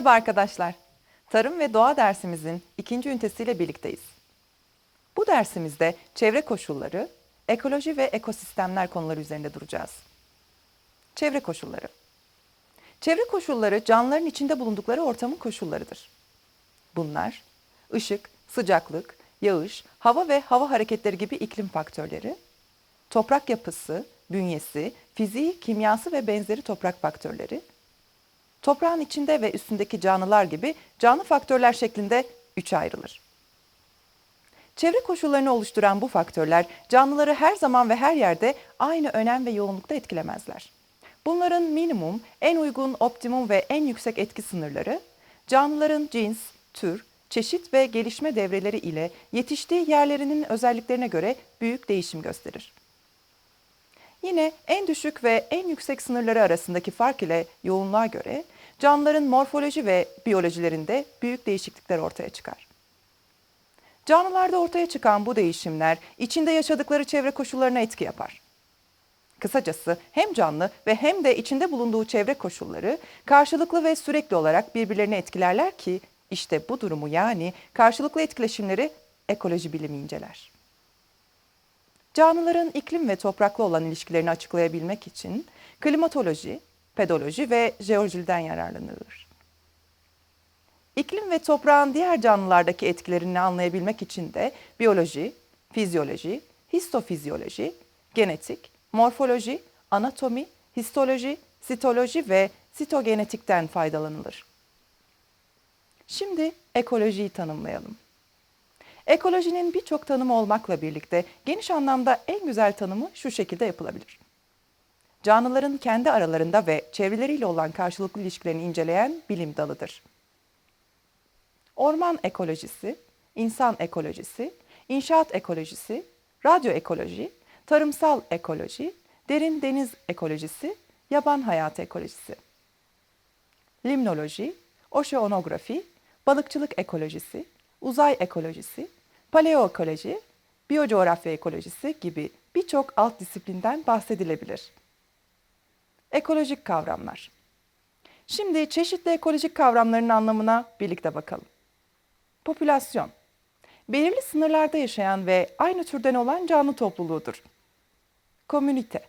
Merhaba arkadaşlar. Tarım ve doğa dersimizin ikinci ünitesiyle birlikteyiz. Bu dersimizde çevre koşulları, ekoloji ve ekosistemler konuları üzerinde duracağız. Çevre koşulları. Çevre koşulları canlıların içinde bulundukları ortamın koşullarıdır. Bunlar ışık, sıcaklık, yağış, hava ve hava hareketleri gibi iklim faktörleri, toprak yapısı, bünyesi, fiziği, kimyası ve benzeri toprak faktörleri, toprağın içinde ve üstündeki canlılar gibi canlı faktörler şeklinde üçe ayrılır. Çevre koşullarını oluşturan bu faktörler canlıları her zaman ve her yerde aynı önem ve yoğunlukta etkilemezler. Bunların minimum, en uygun, optimum ve en yüksek etki sınırları canlıların cins, tür, çeşit ve gelişme devreleri ile yetiştiği yerlerinin özelliklerine göre büyük değişim gösterir. Yine en düşük ve en yüksek sınırları arasındaki fark ile yoğunluğa göre canlıların morfoloji ve biyolojilerinde büyük değişiklikler ortaya çıkar. Canlılarda ortaya çıkan bu değişimler içinde yaşadıkları çevre koşullarına etki yapar. Kısacası hem canlı ve hem de içinde bulunduğu çevre koşulları karşılıklı ve sürekli olarak birbirlerini etkilerler ki işte bu durumu yani karşılıklı etkileşimleri ekoloji bilimi inceler. Canlıların iklim ve toprakla olan ilişkilerini açıklayabilmek için klimatoloji, pedoloji ve jeolojiden yararlanılır. İklim ve toprağın diğer canlılardaki etkilerini anlayabilmek için de biyoloji, fizyoloji, histofizyoloji, genetik, morfoloji, anatomi, histoloji, sitoloji ve sitogenetikten faydalanılır. Şimdi ekolojiyi tanımlayalım. Ekolojinin birçok tanımı olmakla birlikte geniş anlamda en güzel tanımı şu şekilde yapılabilir. Canlıların kendi aralarında ve çevreleriyle olan karşılıklı ilişkilerini inceleyen bilim dalıdır. Orman ekolojisi, insan ekolojisi, inşaat ekolojisi, radyo ekoloji, tarımsal ekoloji, derin deniz ekolojisi, yaban hayatı ekolojisi. Limnoloji, oşeonografi, balıkçılık ekolojisi, uzay ekolojisi, paleoekoloji, biyocoğrafya ekolojisi gibi birçok alt disiplinden bahsedilebilir. Ekolojik kavramlar. Şimdi çeşitli ekolojik kavramların anlamına birlikte bakalım. Popülasyon. Belirli sınırlarda yaşayan ve aynı türden olan canlı topluluğudur. Komünite.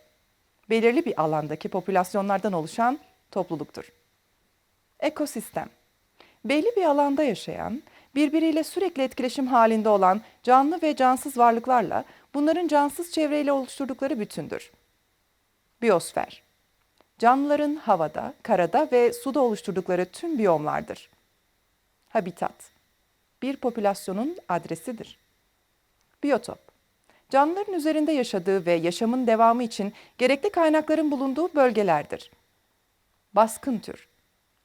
Belirli bir alandaki popülasyonlardan oluşan topluluktur. Ekosistem. Belli bir alanda yaşayan, birbiriyle sürekli etkileşim halinde olan canlı ve cansız varlıklarla bunların cansız çevreyle oluşturdukları bütündür. Biyosfer. Canlıların havada, karada ve suda oluşturdukları tüm biyomlardır. Habitat. Bir popülasyonun adresidir. Biyotop. Canlıların üzerinde yaşadığı ve yaşamın devamı için gerekli kaynakların bulunduğu bölgelerdir. Baskın tür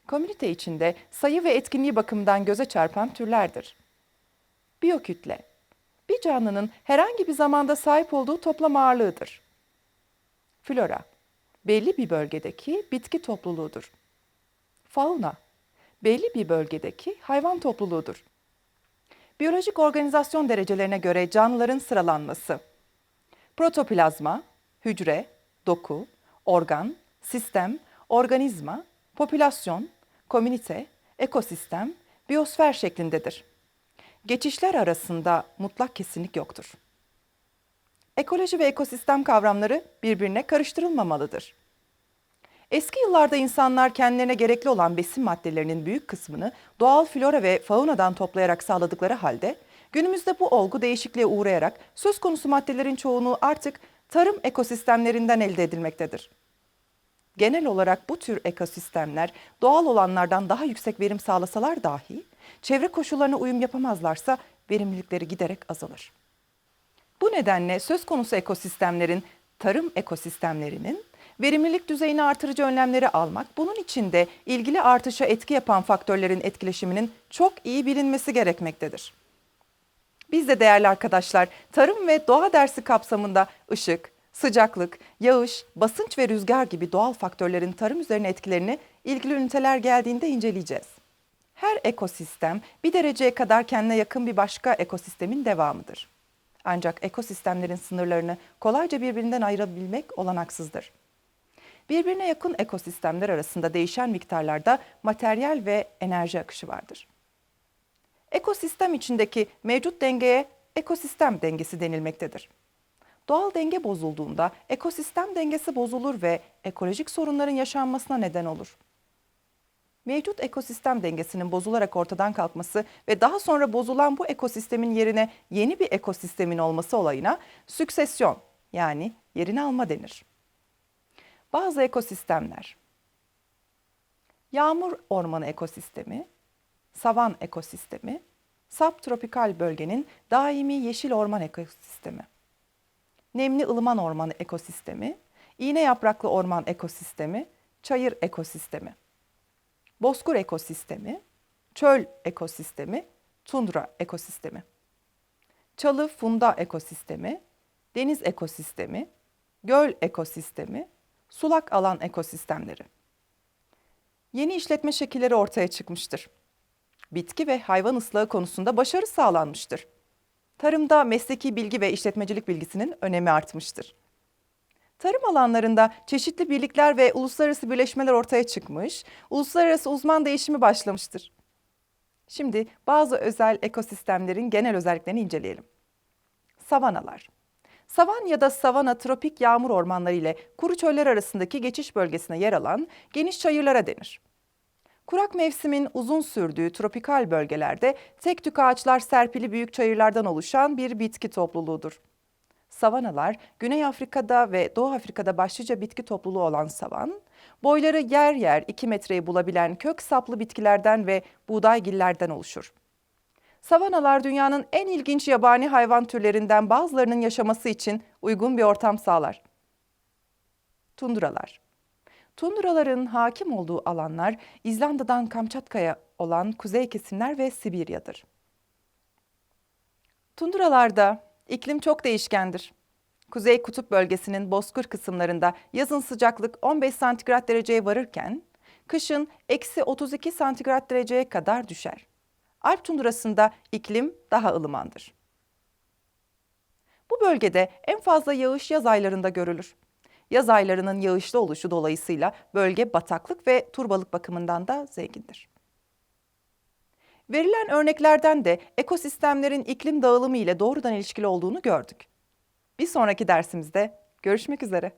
komünite içinde sayı ve etkinliği bakımından göze çarpan türlerdir. Biyokütle, bir canlının herhangi bir zamanda sahip olduğu toplam ağırlığıdır. Flora, belli bir bölgedeki bitki topluluğudur. Fauna, belli bir bölgedeki hayvan topluluğudur. Biyolojik organizasyon derecelerine göre canlıların sıralanması. Protoplazma, hücre, doku, organ, sistem, organizma, popülasyon, komünite, ekosistem, biyosfer şeklindedir. Geçişler arasında mutlak kesinlik yoktur. Ekoloji ve ekosistem kavramları birbirine karıştırılmamalıdır. Eski yıllarda insanlar kendilerine gerekli olan besin maddelerinin büyük kısmını doğal flora ve faunadan toplayarak sağladıkları halde günümüzde bu olgu değişikliğe uğrayarak söz konusu maddelerin çoğunluğu artık tarım ekosistemlerinden elde edilmektedir. Genel olarak bu tür ekosistemler doğal olanlardan daha yüksek verim sağlasalar dahi çevre koşullarına uyum yapamazlarsa verimlilikleri giderek azalır. Bu nedenle söz konusu ekosistemlerin tarım ekosistemlerinin verimlilik düzeyini artırıcı önlemleri almak, bunun için de ilgili artışa etki yapan faktörlerin etkileşiminin çok iyi bilinmesi gerekmektedir. Biz de değerli arkadaşlar tarım ve doğa dersi kapsamında ışık, sıcaklık, yağış, basınç ve rüzgar gibi doğal faktörlerin tarım üzerine etkilerini ilgili üniteler geldiğinde inceleyeceğiz. Her ekosistem bir dereceye kadar kendine yakın bir başka ekosistemin devamıdır. Ancak ekosistemlerin sınırlarını kolayca birbirinden ayırabilmek olanaksızdır. birbirine yakın ekosistemler arasında değişen miktarlarda materyal ve enerji akışı vardır. Ekosistem içindeki mevcut dengeye ekosistem dengesi denilmektedir. Doğal denge bozulduğunda ekosistem dengesi bozulur ve ekolojik sorunların yaşanmasına neden olur. Mevcut ekosistem dengesinin bozularak ortadan kalkması ve daha sonra bozulan bu ekosistemin yerine yeni bir ekosistemin olması olayına süksesyon yani yerini alma denir. Bazı ekosistemler Yağmur ormanı ekosistemi, savan ekosistemi, subtropikal bölgenin daimi yeşil orman ekosistemi nemli ılıman orman ekosistemi, iğne yapraklı orman ekosistemi, çayır ekosistemi, bozkır ekosistemi, çöl ekosistemi, tundra ekosistemi, çalı funda ekosistemi, deniz ekosistemi, göl ekosistemi, sulak alan ekosistemleri. Yeni işletme şekilleri ortaya çıkmıştır. Bitki ve hayvan ıslahı konusunda başarı sağlanmıştır tarımda mesleki bilgi ve işletmecilik bilgisinin önemi artmıştır. Tarım alanlarında çeşitli birlikler ve uluslararası birleşmeler ortaya çıkmış, uluslararası uzman değişimi başlamıştır. Şimdi bazı özel ekosistemlerin genel özelliklerini inceleyelim. Savanalar. Savan ya da savana tropik yağmur ormanları ile kuru çöller arasındaki geçiş bölgesine yer alan geniş çayırlara denir. Kurak mevsimin uzun sürdüğü tropikal bölgelerde tek tük ağaçlar serpili büyük çayırlardan oluşan bir bitki topluluğudur. Savanalar, Güney Afrika'da ve Doğu Afrika'da başlıca bitki topluluğu olan savan, boyları yer yer 2 metreyi bulabilen kök saplı bitkilerden ve buğdaygillerden oluşur. Savanalar dünyanın en ilginç yabani hayvan türlerinden bazılarının yaşaması için uygun bir ortam sağlar. Tundralar Tundraların hakim olduğu alanlar İzlanda'dan Kamçatka'ya olan kuzey kesimler ve Sibirya'dır. Tundralarda iklim çok değişkendir. Kuzey kutup bölgesinin bozkır kısımlarında yazın sıcaklık 15 santigrat dereceye varırken, kışın eksi 32 santigrat dereceye kadar düşer. Alp tundrasında iklim daha ılımandır. Bu bölgede en fazla yağış yaz aylarında görülür. Yaz aylarının yağışlı oluşu dolayısıyla bölge bataklık ve turbalık bakımından da zengindir. Verilen örneklerden de ekosistemlerin iklim dağılımı ile doğrudan ilişkili olduğunu gördük. Bir sonraki dersimizde görüşmek üzere.